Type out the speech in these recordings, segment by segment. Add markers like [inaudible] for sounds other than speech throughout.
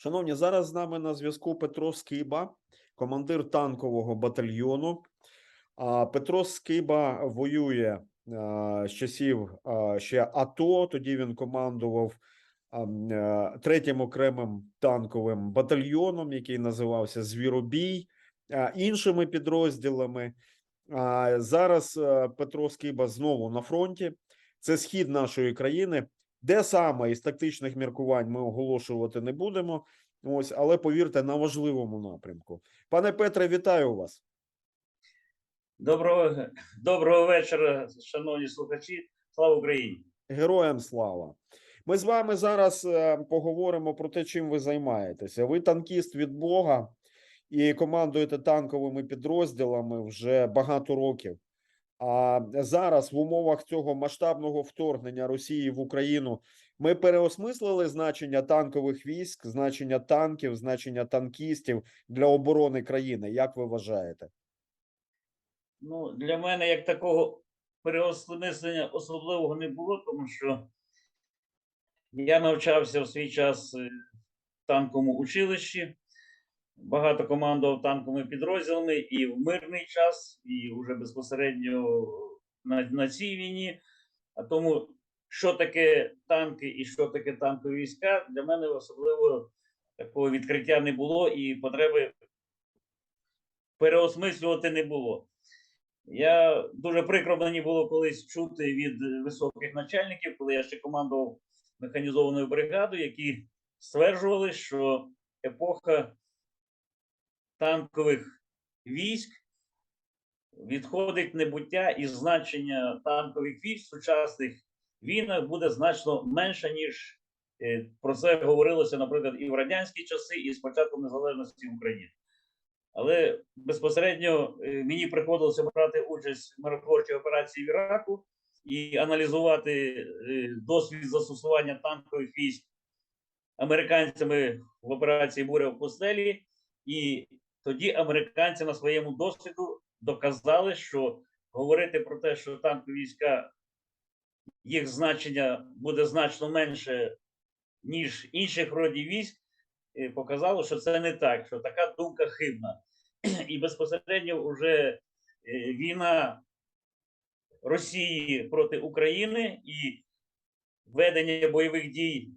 Шановні, зараз з нами на зв'язку Петро Скиба, командир танкового батальйону. Петро Скиба воює а, з часів а, ще АТО. Тоді він командував а, м, е, третім окремим танковим батальйоном, який називався Звіробій, іншими підрозділами. Зараз е, Петро Скиба знову на фронті. Це схід нашої країни. Де саме із тактичних міркувань ми оголошувати не будемо. Ось, але повірте, на важливому напрямку. Пане Петре, вітаю вас. Доброго, доброго вечора, шановні слухачі. Слава Україні! Героям слава. Ми з вами зараз е, поговоримо про те, чим ви займаєтеся. Ви танкіст від Бога і командуєте танковими підрозділами вже багато років. А зараз, в умовах цього масштабного вторгнення Росії в Україну, ми переосмислили значення танкових військ, значення танків, значення танкістів для оборони країни. Як ви вважаєте? Ну, для мене як такого переосмислення особливого не було, тому що я навчався в свій час е, в танковому училищі, багато командував танковими підрозділами і в мирний час, і вже безпосередньо на, на цій війні. А тому, що таке танки і що таке танкові війська, для мене особливо такого відкриття не було і потреби переосмислювати не було. Я дуже прикро мені було колись чути від високих начальників, коли я ще командував механізованою бригадою, які стверджували, що епоха танкових військ відходить небуття і значення танкових військ в сучасних війнах буде значно менше, ніж е, про це говорилося, наприклад, і в радянські часи, і з початком незалежності України. Але безпосередньо е, мені приходилося брати участь в миротворчій операції в Іраку і аналізувати е, досвід застосування танкових військ американцями в операції Буря в пустелі. І тоді американці на своєму досвіду доказали, що говорити про те, що танкові війська їх значення буде значно менше, ніж інших родів військ, е, показало, що це не так, що така думка хибна. І безпосередньо вже е, війна Росії проти України і ведення бойових дій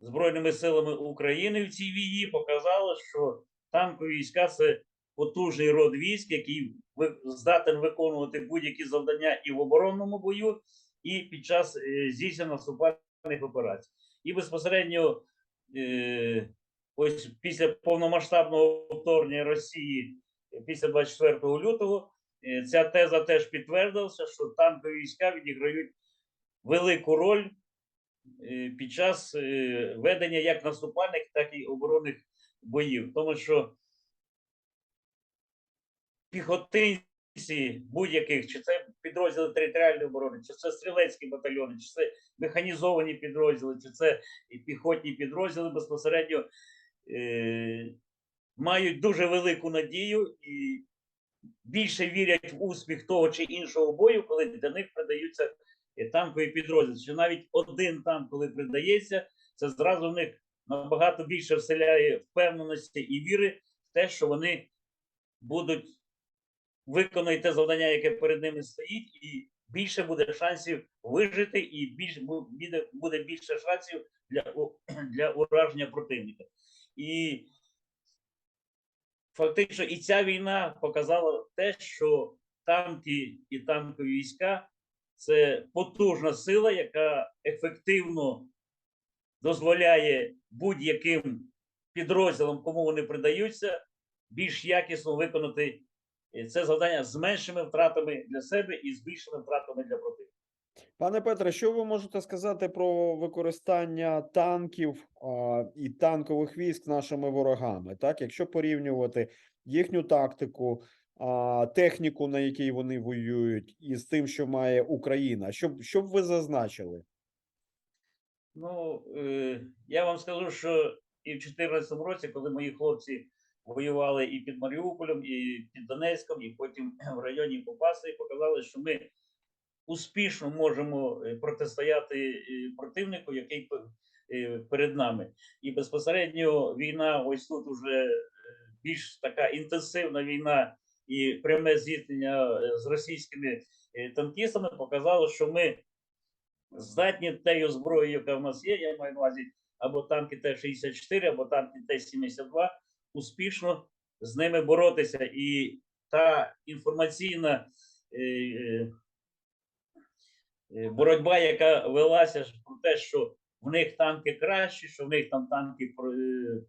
Збройними силами України в цій війні показало, що танкові війська це потужний род військ, який здатен виконувати будь-які завдання і в оборонному бою, і під час е, здійснення наступальних операцій. І безпосередньо е, ось після повномасштабного вторгнення Росії е, після 24 лютого ця теза теж підтвердилася, що танкові війська відіграють велику роль під час ведення як наступальних, так і оборонних боїв. Тому що піхотинці будь-яких, чи це підрозділи територіальної оборони, чи це стрілецькі батальйони, чи це механізовані підрозділи, чи це піхотні підрозділи безпосередньо е, мають дуже велику надію і більше вірять в успіх того чи іншого бою, коли для них придаються е, танкові підрозділи. Чи навіть один танк, коли придається, це зразу в них набагато більше вселяє впевненості і віри в те, що вони будуть виконати те завдання, яке перед ними стоїть, і більше буде шансів вижити, і буде, буде більше шансів для, [clears throat] для ураження противника. І фактично і ця війна показала те, що танки і танкові війська це потужна сила, яка ефективно дозволяє будь-яким підрозділам, кому вони придаються, більш якісно виконати е, це завдання з меншими втратами для себе і з більшими втратами для противника. Пане Петре, що ви можете сказати про використання танків а, і танкових військ нашими ворогами? Так, якщо порівнювати їхню тактику, а, техніку, на якій вони воюють, і з тим, що має Україна, що що б ви зазначили? Ну, е, я вам скажу, що і в 2014 році, коли мої хлопці воювали і під Маріуполем, і під Донецьком, і потім [clears throat] в районі Попаси, показали, що ми успішно можемо е, протистояти е, противнику, який перед нами. І безпосередньо війна, ось тут уже більш така інтенсивна війна і пряме зіткнення з російськими танкістами показало, що ми здатні тією зброєю, яка в нас є, я маю на увазі або танки Т-64, або танки Т-72, успішно з ними боротися. І та інформаційна е, е, е, боротьба, яка велася про те, що в них танки кращі, що в них там танки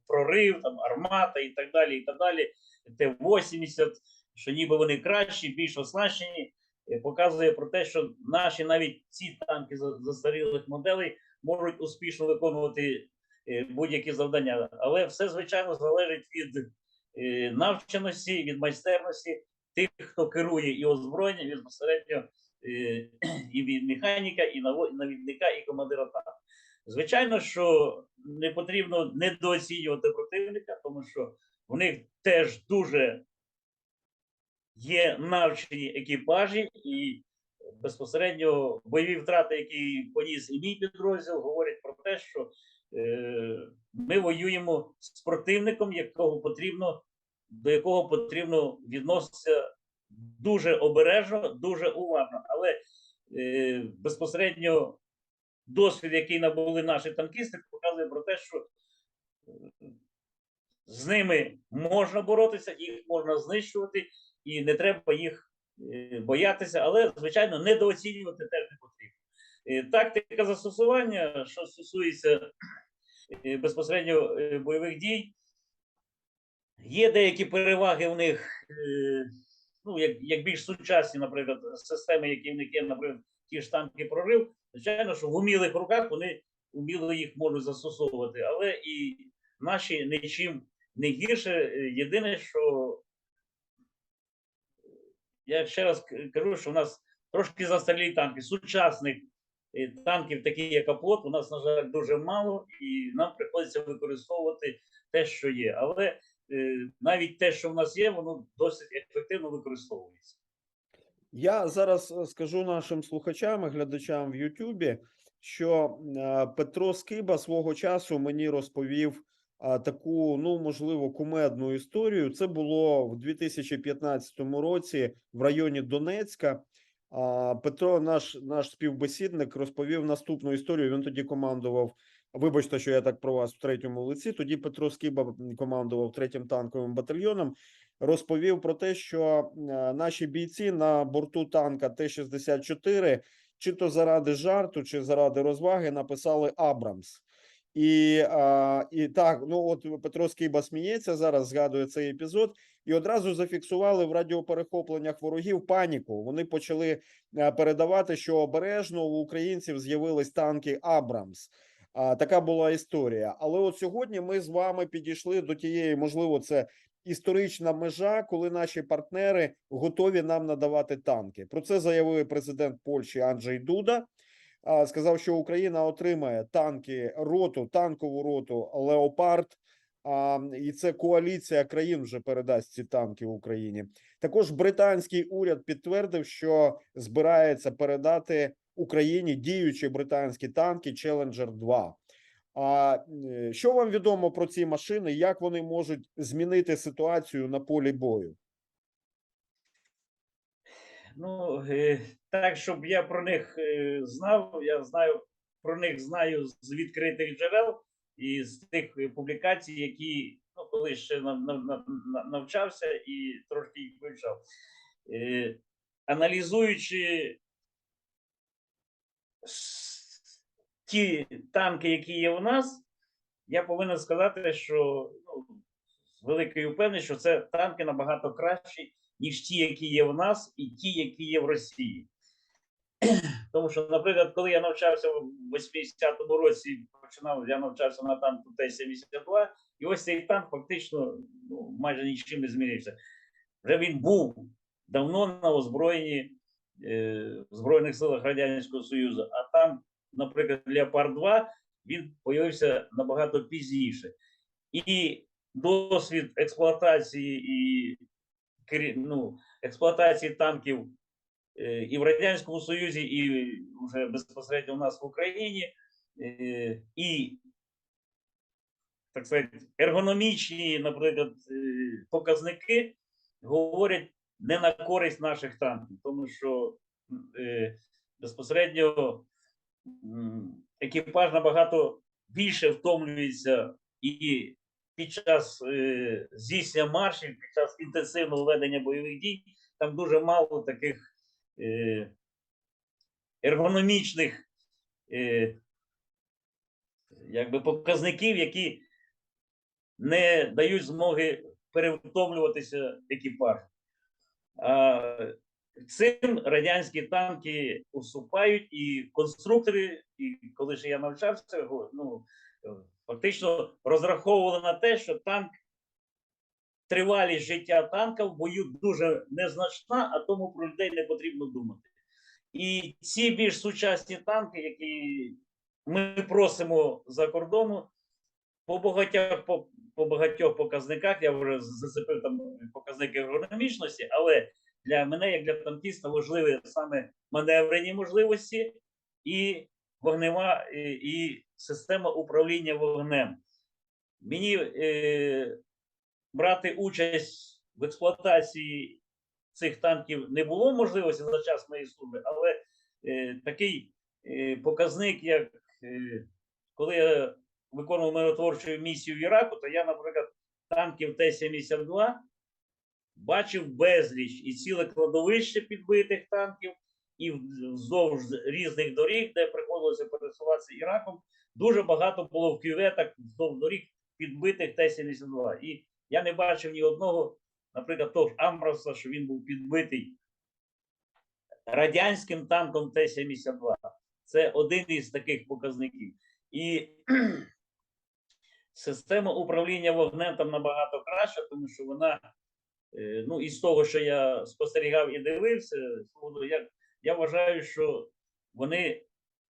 прорив, там армата і так далі. і так далі. Т-80, що ніби вони кращі, більш оснащені, показує про те, що наші навіть ці танки застарілих моделей можуть успішно виконувати е, будь-які завдання. Але все, звичайно, залежить від е, навченості, від майстерності тих, хто керує і озброєння, від безпосередньо е, [clears throat] і від механіка, і і навідника, і командира танку. Звичайно, що не потрібно недооцінювати противника, тому що в них теж дуже є навчені екіпажі, і безпосередньо бойові втрати, які поніс і мій підрозділ, говорять про те, що е, ми воюємо з противником, якого потрібно, до якого потрібно відноситися дуже обережно, дуже уважно. Але е, безпосередньо досвід, який набули наші танкісти, показує про те, що е, з ними можна боротися, їх можна знищувати, і не треба їх е, боятися, але, звичайно, недооцінювати теж не потрібно. Е, Тактика застосування, що стосується е, безпосередньо бойових дій, є деякі переваги в них, ну, як, як більш сучасні, наприклад, системи, які в них є, наприклад, ті ж танки прорив. Звичайно, що в умілих руках вони уміло їх можуть застосовувати, але і наші нічим не гірше. Єдине, що я ще раз кажу, що в нас трошки застарілі танки. Сучасних е, танків, такі як капот, у нас, на жаль, дуже мало, і нам приходиться використовувати те, що є. Але е, навіть те, що в нас є, воно досить ефективно використовується. Я зараз е, скажу нашим слухачам і глядачам в Ютубі, що Петро Скиба свого часу мені розповів таку, ну можливо, кумедну історію. Це було в 2015 році в районі Донецька. Петро, наш, наш співбесідник, розповів наступну історію. Він тоді командував. Вибачте, що я так про вас в третьому лиці. Тоді Петро Скиба м, командував третім танковим батальйоном розповів про те, що е, наші бійці на борту танка Т-64 чи то заради жарту, чи заради розваги написали Абрамс. І, а, і так, ну от Петро Скиба сміється зараз, згадує цей епізод, і одразу зафіксували в радіоперехопленнях ворогів паніку. Вони почали е, передавати, що обережно у українців з'явились танки Абрамс. А, така була історія. Але от сьогодні ми з вами підійшли до тієї, можливо, це історична межа, коли наші партнери готові нам надавати танки. Про це заявив президент Польщі Анджей Дуда. Сказав, що Україна отримає танки роту, танкову роту Леопард. А, і це коаліція країн вже передасть ці танки Україні. Також британський уряд підтвердив, що збирається передати Україні діючі британські танки Challenger 2. А е, що вам відомо про ці машини? Як вони можуть змінити ситуацію на полі бою? Ну, е, так, щоб я про них е, знав, я знаю про них знаю з відкритих джерел і з тих е, публікацій, які ну, коли ще нав- нав- нав- нав- навчався і трошки їх вивчав. Е, Аналізуючи ті танки, які є у нас, я повинен сказати, що ну, з великою впевненістю, що це танки набагато кращі, ніж ті, які є в нас, і ті, які є в Росії. Тому що, наприклад, коли я навчався в 80-му році, починав, я навчався на танку Т-72, і ось цей танк фактично ну, майже нічим не змінився. Вже він був давно на озброєнні е, в Збройних силах Радянського Союзу, а там, наприклад, Леопард 2 він появився набагато пізніше. І досвід експлуатації і ну, експлуатації танків і в Радянському Союзі, і вже безпосередньо у нас в Україні, і так сказати, ергономічні, наприклад, е, показники говорять не на користь наших танків, тому що е, безпосередньо екіпаж набагато більше втомлюється і під час е, здійснення маршів, під час інтенсивного ведення бойових дій, там дуже мало таких ергономічних е, якби показників, які не дають змоги перевтомлюватися екіпажу. А цим радянські танки уступають, і конструктори, і коли ж я навчався, ну, е, фактично розраховували на те, що танк, тривалість життя танка в бою дуже незначна, а тому про людей не потрібно думати. І ці більш сучасні танки, які ми просимо за кордону, по багатьох, по, по багатьох показниках, я вже зацепив там показники ергономічності, але для мене, як для танкіста, важливі саме маневрені можливості і вогнева і, і система управління вогнем. Мені е, брати участь в експлуатації цих танків не було можливості за час моєї служби, але е, такий е, показник, як е, коли я виконував миротворчу місію в Іраку, то я, наприклад, танків Т-72 бачив безліч і ціле кладовище підбитих танків, і вздовж різних доріг, де приходилося пересуватися Іраком, дуже багато було в кюветах вздовж доріг підбитих Т-72. І я не бачив ні одного, наприклад, того ж Амброса, що він був підбитий радянським танком Т-72. Це один із таких показників. І [clears throat] система управління вогнем там набагато краща, тому що вона, е, ну, із того, що я спостерігав і дивився, я, я вважаю, що вони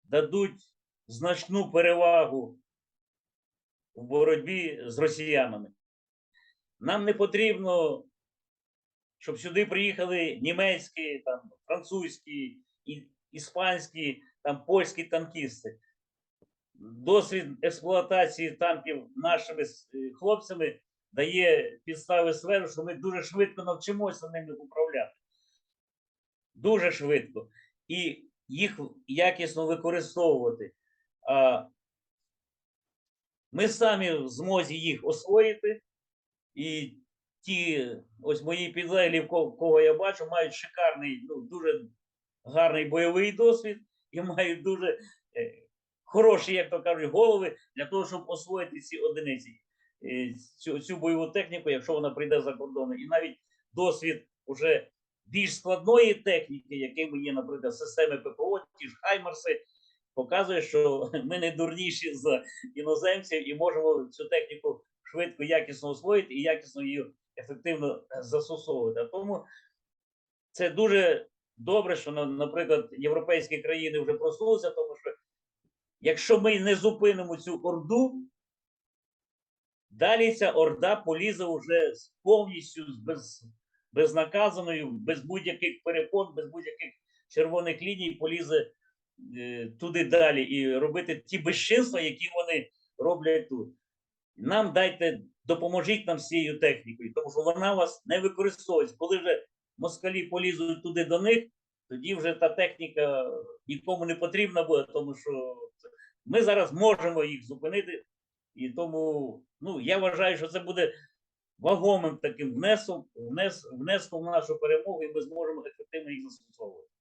дадуть значну перевагу в боротьбі з росіянами. Нам не потрібно, щоб сюди приїхали німецькі, там, французькі, іспанські, там, польські танкісти. Досвід експлуатації танків нашими е, хлопцями дає підстави сферу, що ми дуже швидко навчимося ними управляти. Дуже швидко. І їх якісно використовувати. Ми самі в змозі їх освоїти. І ті, ось мої підлеглі, кого я бачу, мають шикарний, ну, дуже гарний бойовий досвід і мають дуже е, хороші, як то кажуть, голови для того, щоб освоїти ці одиниці, е, цю, цю бойову техніку, якщо вона прийде за кордони. І навіть досвід уже більш складної техніки, якими є, наприклад, системи ППО, ті ж Хаймерси, показує, що [laughs] ми не дурніші за іноземців і можемо цю техніку швидко, якісно освоїти і якісно її ефективно е, застосовувати. Тому це дуже добре, що, наприклад, європейські країни вже проснулися, тому що якщо ми не зупинимо цю орду, далі ця орда полізе вже повністю без, безнаказаною, без будь-яких перепон, без будь-яких червоних ліній полізе е, туди далі і робити ті безчинства, які вони роблять тут. Нам дайте, допоможіть нам з цією технікою, тому що вона вас не використовується. Коли вже москалі полізуть туди до них, тоді вже та техніка нікому не потрібна буде, тому що ми зараз можемо їх зупинити. І тому ну, я вважаю, що це буде вагомим таким внесом, внес, внеском в нашу перемогу, і ми зможемо ефективно їх застосовувати.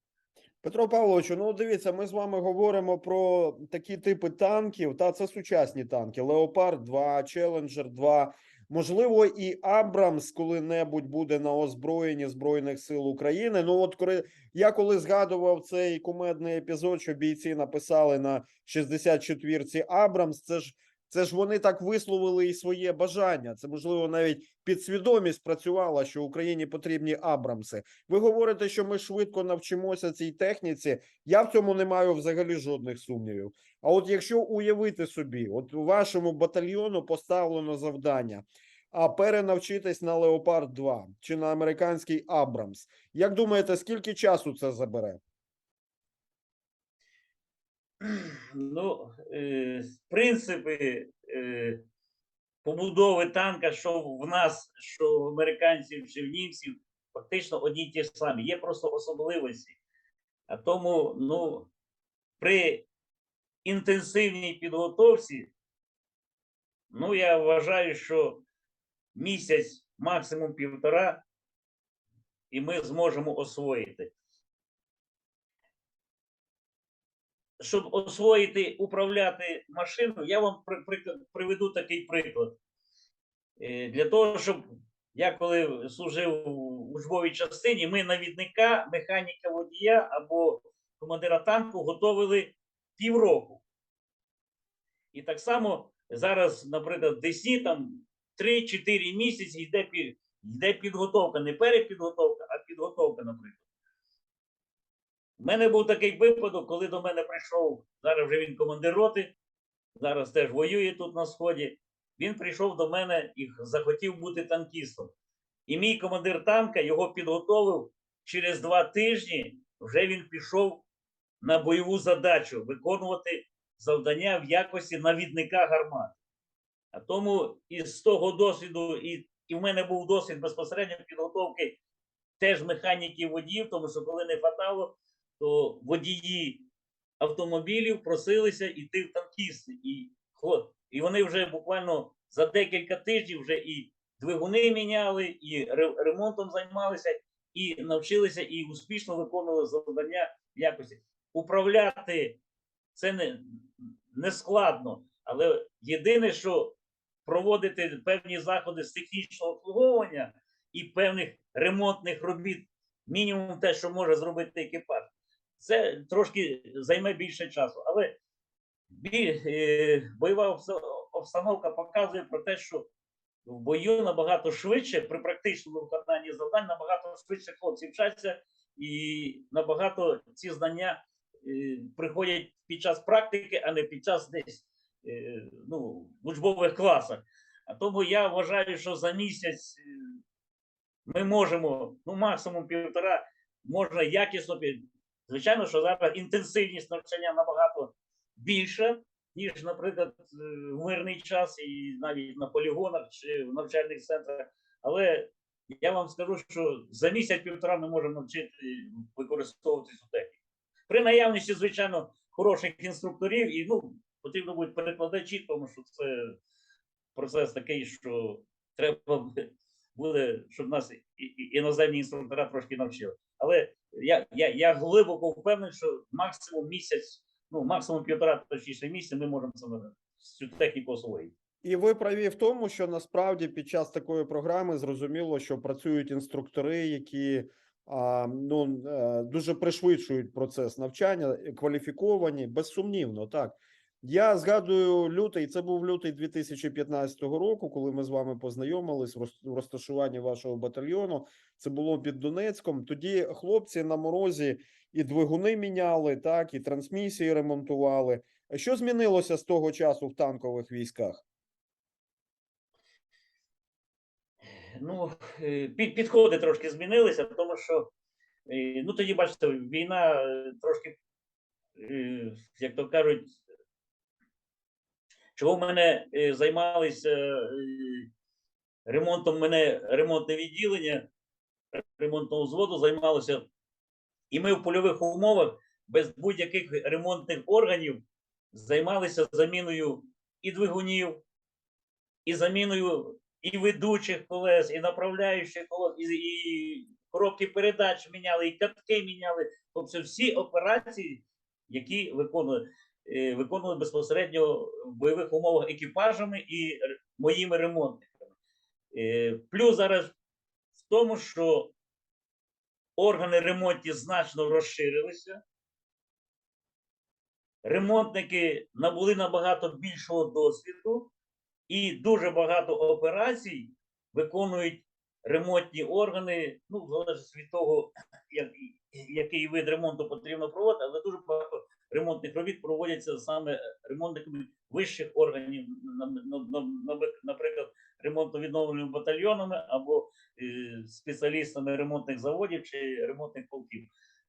Петро Павловичу, ну дивіться, ми з вами говоримо про такі типи танків. Та це сучасні танки: Леопард 2, Челенджер 2. Можливо, і Абрамс коли-небудь буде на озброєнні Збройних сил України. Ну, от коли я коли згадував цей кумедний епізод, що бійці написали на 64-ці Абрамс, це ж це ж вони так висловили і своє бажання. Це можливо навіть підсвідомість працювала, що Україні потрібні Абрамси. Ви говорите, що ми швидко навчимося цій техніці. Я в цьому не маю взагалі жодних сумнівів. А от якщо уявити собі, от вашому батальйону поставлено завдання, а перенавчитись на Леопард 2 чи на американський Абрамс, як думаєте, скільки часу це забере? Ну, е, принципи е, побудови танка, що в нас, що в американців чи в німців, фактично одні ті ж самі. Є просто особливості. А тому, ну, при інтенсивній підготовці, ну, я вважаю, що місяць, максимум півтора, і ми зможемо освоїти. Щоб освоїти, управляти машиною, я вам при- при- приведу такий приклад. Е, Для того, щоб я коли служив у учбовій частині, ми навідника, механіка водія або командира танку готовили півроку. І так само зараз, наприклад, в Десні там 3-4 місяці йде, йде підготовка, не перепідготовка, а підготовка, наприклад. У мене був такий випадок, коли до мене прийшов, зараз вже він командир роти, зараз теж воює тут на Сході. Він прийшов до мене і захотів бути танкістом. І мій командир танка його підготовив через два тижні. Вже він пішов на бойову задачу виконувати завдання в якості навідника гармат. А тому із того досвіду, і, і в мене був досвід безпосередньо підготовки теж механіків водіїв, тому що коли не хватало, то водії автомобілів просилися йти в танкісти. І, і вони вже буквально за декілька тижнів вже і двигуни міняли, і ре- ремонтом займалися, і навчилися, і успішно виконували завдання в якості. Управляти це не, не складно, але єдине, що проводити певні заходи з технічного обслуговування і певних ремонтних робіт, мінімум те, що може зробити екіпаж, це трошки займе більше часу. Але е, бойова обстановка показує про те, що в бою набагато швидше, при практичному виконанні завдань, набагато швидше хлопці вчаться, і набагато ці знання е, приходять під час практики, а не під час десь е, ну, в учбових класах. А тому я вважаю, що за місяць ми можемо, ну максимум півтора, можна якісно. Звичайно, що зараз інтенсивність навчання набагато більша, ніж, наприклад, е, в мирний час і навіть на полігонах чи в навчальних центрах. Але я вам скажу, що за місяць-півтора ми можемо навчити використовувати цю техніку. При наявності, звичайно, хороших інструкторів, і ну, потрібно будуть перекладачі, тому що це процес такий, що треба буде- буде, щоб нас іноземні інструктора трошки навчили. Але я, я, я глибоко впевнений, що максимум місяць, ну максимум півтора точніше місяця ми можемо це цю техніку освоїти. І ви праві в тому, що насправді під час такої програми зрозуміло, що працюють інструктори, які ну, е, дуже пришвидшують процес навчання, кваліфіковані, безсумнівно, так. Я згадую лютий, це був лютий 2015 року, коли ми з вами познайомились в роз- розташуванні вашого батальйону. Це було під Донецьком. Тоді хлопці на морозі і двигуни міняли, так, і трансмісії ремонтували. Що змінилося з того часу в танкових військах? Ну, е, під, підходи трошки змінилися, тому що е, ну тоді, бачите, війна е, трошки, як то кажуть, чого в мене е, займалися е, ремонтом, мене ремонтне відділення ремонтного взводу займалося, і ми в польових умовах без будь-яких ремонтних органів займалися заміною і двигунів, і заміною і ведучих колес, і направляючих колес, і, і коробки передач міняли, і катки міняли. Тобто всі операції, які виконували, виконували безпосередньо в бойових умовах екіпажами і моїми ремонтниками. Е, Плюс зараз в тому, що органи ремонтні значно розширилися. Ремонтники набули набагато більшого досвіду, і дуже багато операцій виконують ремонтні органи, ну, в залежності від того, як, який вид ремонту потрібно проводити, але дуже багато ремонтних робіт проводяться саме ремонтниками вищих органів, на- на- на- на- наприклад, ремонтно-відновленими батальйонами або е, спеціалістами ремонтних заводів чи ремонтних полків.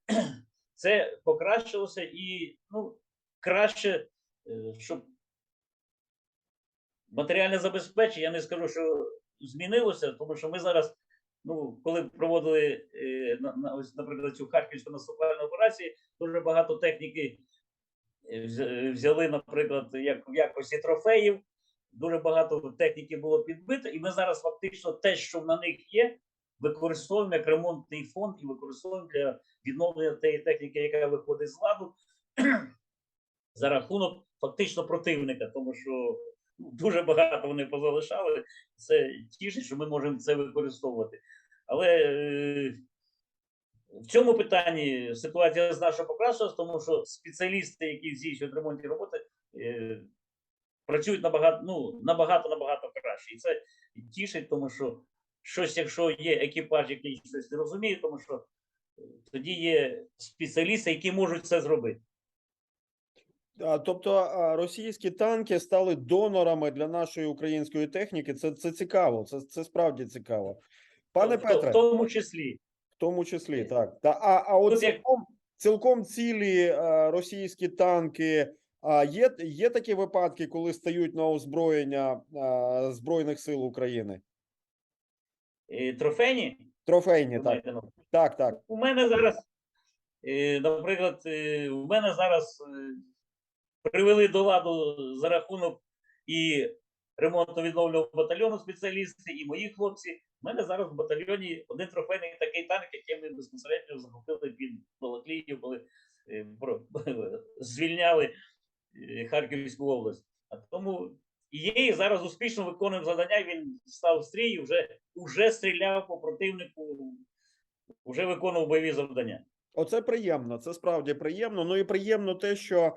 [clears throat] Це покращилося і ну, краще, е, щоб матеріальне забезпечення, я не скажу, що змінилося, тому що ми зараз, ну, коли проводили, е, на, ось, наприклад, цю харківську наступальну операцію, дуже багато техніки е, взяли, наприклад, як в якості трофеїв. Дуже багато техніки було підбито, і ми зараз фактично те, що на них є, використовуємо як ремонтний фонд і використовуємо для відновлення тієї техніки, яка виходить з ладу [clears throat] за рахунок фактично противника, тому що ну, дуже багато вони позалишали. Це тішить, що ми можемо це використовувати. Але е, в цьому питанні ситуація значно покращилась, тому що спеціалісти, які здійснюють ремонтні роботи, е, працюють набагато, ну, набагато набагато краще. І це тішить, тому що щось, якщо є екіпаж, який щось не розуміє, тому що е, тоді є спеціалісти, які можуть це зробити. Тобто російські танки стали донорами для нашої української техніки. Це, це цікаво, це, це справді цікаво. Пане Петре, в тому числі. В тому числі, так. Та, а, а от цілком, цілком цілі е, російські танки. А є, є такі випадки, коли стають на озброєння е, Збройних сил України? Е, Трофейні, Трофейні, так. Так, так. У мене зараз, е, наприклад, е, у мене зараз е, привели до ладу за рахунок і ремонтно-відновлювального батальйону спеціалісти, і мої хлопці. У мене зараз в батальйоні один трофейний такий танк, який ми безпосередньо захопили під Балаклією, коли е, [laughs] звільняли е, Харківську область. А тому і є, і зараз успішно виконуємо завдання. Він став стрій, і вже, вже стріляв по противнику, вже виконував бойові завдання. Оце приємно, це справді приємно. Ну і приємно те, що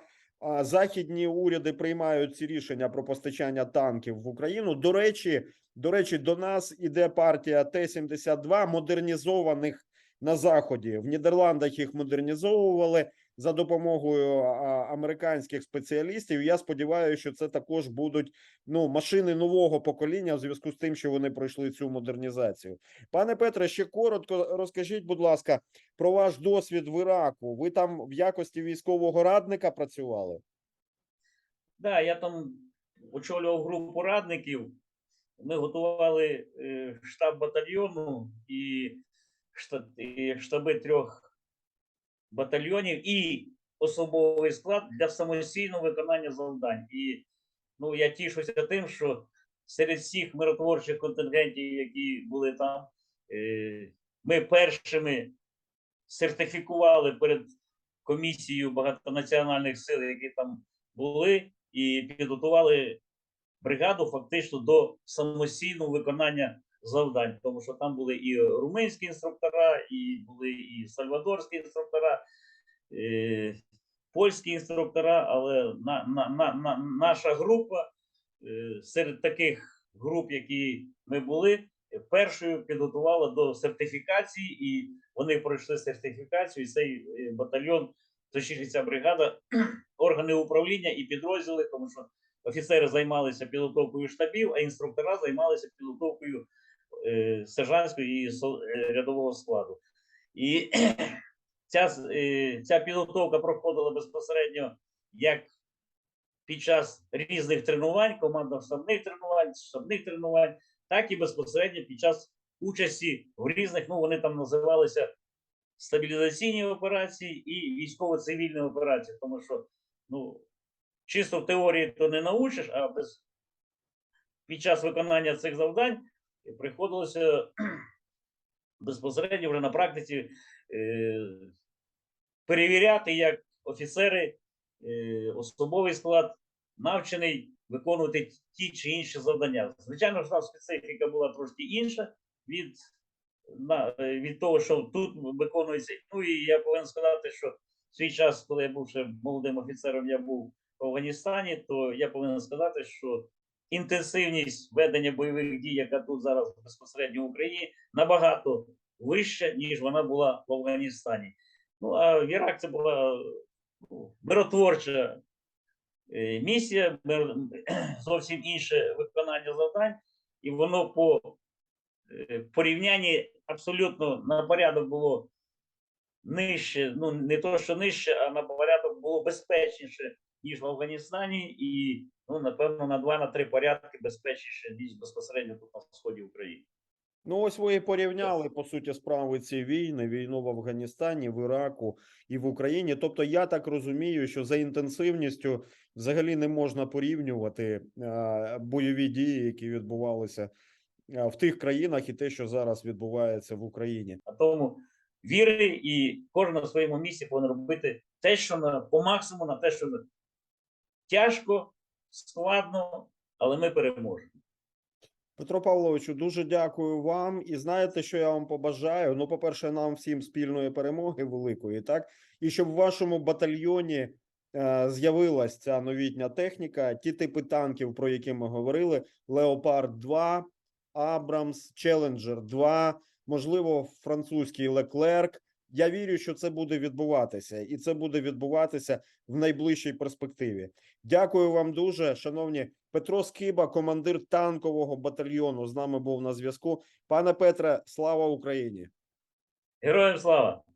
західні уряди приймають ці рішення про постачання танків в Україну. До речі, до речі, до нас іде партія Т-72 модернізованих на заході. В Нідерландах їх модернізовували за допомогою американських спеціалістів. Я сподіваюся, що це також будуть ну машини нового покоління в зв'язку з тим, що вони пройшли цю модернізацію. Пане Петре, ще коротко розкажіть, будь ласка, про ваш досвід в Іраку. Ви там в якості військового радника працювали? Да, я там очолював групу радників. Ми готували е, штаб батальйону і штаби трьох батальйонів і особовий склад для самостійного виконання завдань. І ну, я тішуся тим, що серед всіх миротворчих контингентів, які були там, е, ми першими сертифікували перед комісією багатонаціональних сил, які там були, і підготували бригаду фактично до самостійного виконання завдань, тому що там були і румунські інструктора, і були і сальвадорські інструктора, е, польські інструктора, але на, на, на, на, наша група е, серед таких груп, які ми були, першою підготувала до сертифікації, і вони пройшли сертифікацію, і цей е, батальйон, точніше ця бригада, [clears throat] органи управління і підрозділи, тому що офіцери займалися підготовкою штабів, а інструктора займалися підготовкою сержантського і е, рядового складу. І [clears throat] ця, е, ця підготовка проходила безпосередньо як під час різних тренувань, командно-штабних тренувань, штабних тренувань, так і безпосередньо під час участі в різних, ну вони там називалися стабілізаційні операції і військово-цивільні операції, тому що ну, чисто в теорії то не научиш, а без, під час виконання цих завдань приходилося [clears throat] безпосередньо вже на практиці е, перевіряти, як офіцери, е, особовий склад навчений виконувати ті чи інші завдання. Звичайно, ж там специфіка була трошки інша від, на, е, від того, що тут виконується. Ну і я повинен сказати, що в свій час, коли я був ще молодим офіцером, я був в Афганістані, то я повинен сказати, що інтенсивність ведення бойових дій, яка тут зараз безпосередньо в Україні, набагато вища, ніж вона була в Афганістані. Ну а в Ірак це була ну, миротворча е, місія, [clears throat] зовсім інше виконання завдань, і воно по е, порівнянні абсолютно на порядок було нижче, ну не то, що нижче, а на порядок було безпечніше, ніж в Афганістані, і ну напевно на два на три порядки безпечніше ніж безпосередньо тут на сході України. Ну, ось ви і порівняли по суті справи ці війни: війну в Афганістані, в Іраку і в Україні. Тобто, я так розумію, що за інтенсивністю взагалі не можна порівнювати е, бойові дії, які відбувалися е, в тих країнах, і те, що зараз відбувається в Україні. А тому віри і кожен на своєму місці повинен робити те, що на по максимуму на те, що тяжко, складно, але ми переможемо. Петро Павловичу, дуже дякую вам. І знаєте, що я вам побажаю? Ну, по-перше, нам всім спільної перемоги великої, так і щоб в вашому батальйоні е, з'явилась ця новітня техніка, ті типи танків, про які ми говорили: Леопард 2 Абрамс, Челенджер 2 можливо, французький Леклерк. Я вірю, що це буде відбуватися, і це буде відбуватися в найближчій перспективі. Дякую вам дуже, шановні. Петро Скиба, командир танкового батальйону, з нами був на зв'язку. Пане Петре, слава Україні! Героям слава!